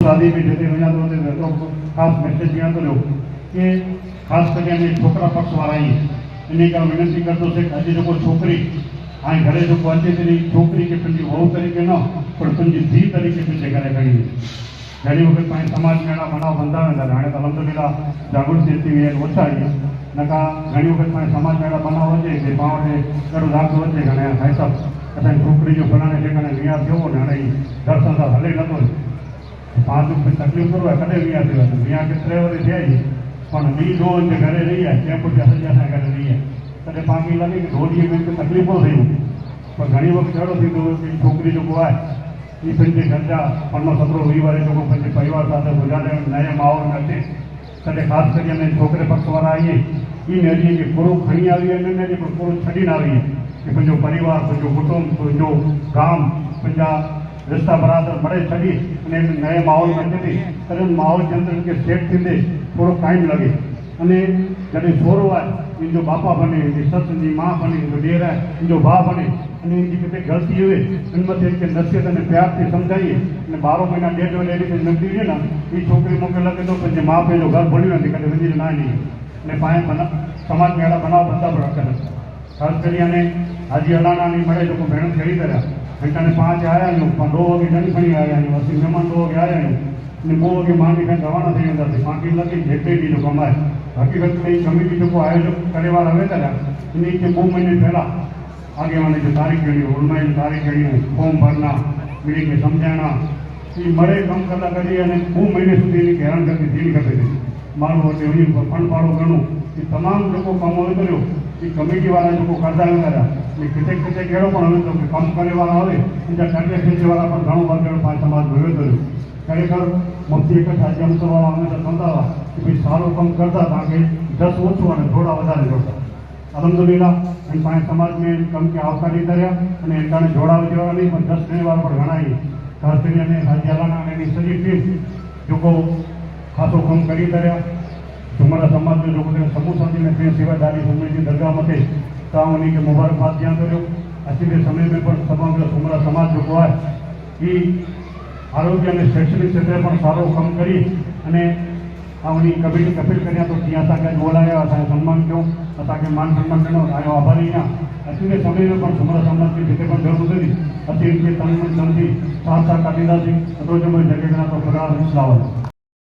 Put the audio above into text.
શાદી બી જતી રહ્યા તો મેં તો ખાસ મેસેજ ગયા કર્યો કે ખાસ કરીને છોકરા પક્ષવાળાએ એની કામ વિનંતી કરતો છે કે આજે લોકો છોકરી આ ઘરે જો પહોંચે તેની છોકરી કે પછી વહુ તરીકે ન પણ પછી ધી તરીકે પછી ઘરે કરીએ ઘણી વખત પાસે સમાજ મેળા ઘણા બંધારણ હતા હાણે તો અલહમદુલિલ્લા જાગૃતિ હતી એ ઓછા આવી નકા ઘણી વખત પાસે સમાજ મેળા બનાવવા છે જે પાવડે કરું રાખતો વચ્ચે ઘણા ભાઈ સાહેબ છોકરી જો ફલાણે છે ઘણા વિહાર થયો ને હાણે દર્શન હલે નતો પાંચ રૂપિયા તકલીફ કરવા કરે અહીંયા આવ્યો અહીંયા કે ત્રણ વર્ષ જાય પણ નહીં જોવો તે ઘરે રહ્યા ત્યાં પૂરતા સજાના ઘરે રહ્યા ત્યારે પામી લાગે કે ધોરીએ કંઈક તકલીફો થઈ પણ ઘણી વખત એવો થઈ ગયો કે છોકરી લોકો આવે એ પંચે ઘંટા પણનો સત્રો રવિવારે લોકો પંચે પરિવાર સાથે બધાને નયા માહોલ નથી ત્યારે ખાસ કરીને છોકરે પક્ષવાળા આવીએ એ નજીએ કે પૂરું ખણી આવીએ નહીં પણ પૂરું છડીને આવીએ કે પંજો પરિવાર પંજો કુટુંબ પંજો ગામ પંજા रिश्ता बरादर बड़े छॾी अने हिन नए माहौल में अचे थी तॾहिं उन माहौल जे अंदरि खे सेट थींदे थोरो टाइम लॻे अने जॾहिं सोरो आहे मुंहिंजो बापा बने मुंहिंजी ससु मुंहिंजी माउ बने मुंहिंजो ॾेर आहे मुंहिंजो भाउ बने अने हिनजी किथे ग़लती हुए इन मथे हिनखे नसीहत अने प्यार थी सम्झाइए अने ॿारहों महीना ॾेढ लेडी खे निकिरी हुजे न ही छोकिरी मूंखे लॻे थो पंहिंजे माउ पीउ जो घर भुली वेंदी कॾहिं वञी न ईंदी अने पंहिंजे बना समाज में अहिड़ा बनाव बंदा पिया रखनि ख़ासि करे हाणे हाजी अलाना नी મળે जेको भेण खेड़ी કર્યા ઘંટાને પાંચ આવ્યા ને પણ દો વાગે ડંખણી આવ્યા ને પછી મહેમાન દો વાગે આવ્યા ને બહુ વાગે માંડી ખાઈને રવાના થઈ ગયા હતા. બાકી લખી જેટલી બી લોકો અમારે હકીકતમાં એ કમિટી લોકો આયોજક પરિવાર હવે હતા એની રીતે બહુ મહિને પહેલાં આગેવાની જે તારીખ ગણી ઓનલાઈન તારીખ ગણી, ફોર્મ ભરના મિનિટને સમજાણા. એ મળે કામ કરતા કરી અને બહુ મહિને સુધી એની હેરાન કરતી ધીરી કરતી હતી મારું વર્ષે એની ફંડ પાડો ગણું. એ તમામ લોકો કામો કર્યો એ કમિટીવાળા લોકો કરતા હતા. એ કેટલેક કેટલેક એવો પણ હવે તો કામ કરેવાળા આવે એટલે સર્વે ખેતીવાળા પણ ઘણો વર્ગ પાંચ સમાજ ભેગો કર્યો ખરેખર મફતી એકઠા જેમ સવાળા અમે તો સમજાવવા કે ભાઈ સારું કામ કરતા હતા દસ ઓછું અને થોડા વધારે જોતા અલહમદુલિલ્લા એમ પાંચ સમાજને કમ કે આવકારી કર્યા અને એકાને જોડાવા જેવા નહીં, પણ દસ શનિવાર પણ ગણાય. ખાસ કરીને અને હાજિયાલાના અને એની સજી ટીમ લોકો ખાસો કામ કરી કર્યા. તમારા સમાજને લોકોને સમૂહ સાથીને સિવાય દારી સમૃદ્ધિ દરગાહ માટે ता उन्हीं के मुबारकबाद दिया करो अची के समय में पण समग्र सुमरा समाज जेको आहे એ આરોગ્ય અને શૈક્ષણિક ક્ષેત્રે પણ સારો કામ કરી અને આ ઉની કમિટી કપિલ કર્યા તો ત્યાં असांखे बोलाया असांखे सन्मान कयो असांखे मान सन्मान ॾिनो आयो आभारी आहियां अची के समय में पण सुमरा समाज खे जिते पण ज़रूरत हुई असीं इनखे तन मन धन थी साथ साथ ॾींदासीं रोज़ में जॻह तो ख़ुदा लावल